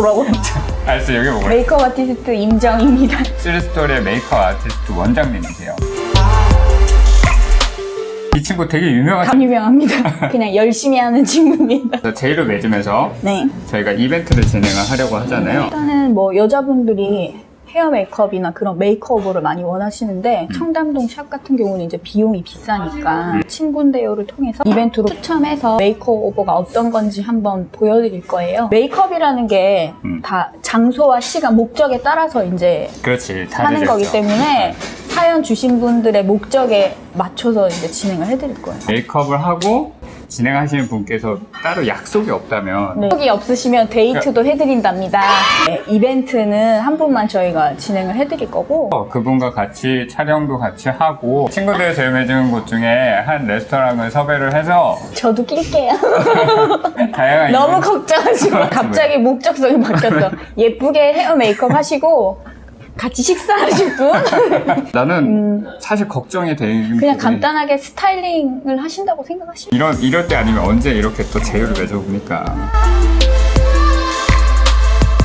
아티스트 여기 뭐가 메이크업 아티스트 임정입니다. 쓰리스토리의 메이크업 아티스트 원장님이세요. 이 친구 되게 유명하죠. 감 유명합니다. 그냥 열심히 하는 친구입니다. 제이를 맺으면서 네. 저희가 이벤트를 진행을 하려고 하잖아요. 일단은 뭐 여자분들이 헤어 메이크업이나 그런 메이크업을 많이 원하시는데 청담동 샵 같은 경우는 이제 비용이 비싸니까 친구인데요를 통해서 이벤트로 추첨해서 메이크오버가 어떤 건지 한번 보여드릴 거예요. 메이크업이라는 게 음. 다 장소와 시간, 목적에 따라서 이제 그렇지. 다 하는. 거기 때문에 사연 주신 분들의 목적에 맞춰서 이제 진행을 해드릴 거예요. 메이크업을 하고 진행하시는 분께서 따로 약속이 없다면 네. 약속이 없으시면 데이트도 해드린답니다. 네, 이벤트는 한 분만 저희가 진행을 해드릴 거고 어, 그분과 같이 촬영도 같이 하고 친구들 제일 맺은 곳 중에 한 레스토랑을 섭외를 해서 저도 낄게요. 다양한 너무 이벤트- 걱정하지 마. 갑자기 목적성이 바뀌었어. 예쁘게 헤어 메이크업 하시고 같이 식사하실 분? 나는 사실 걱정이 되는 음. 그냥 부분이 간단하게 스타일링을 하신다고 생각하시면 이런 이럴 때 아니면 언제 이렇게 또 제휴를 맺어봅니까?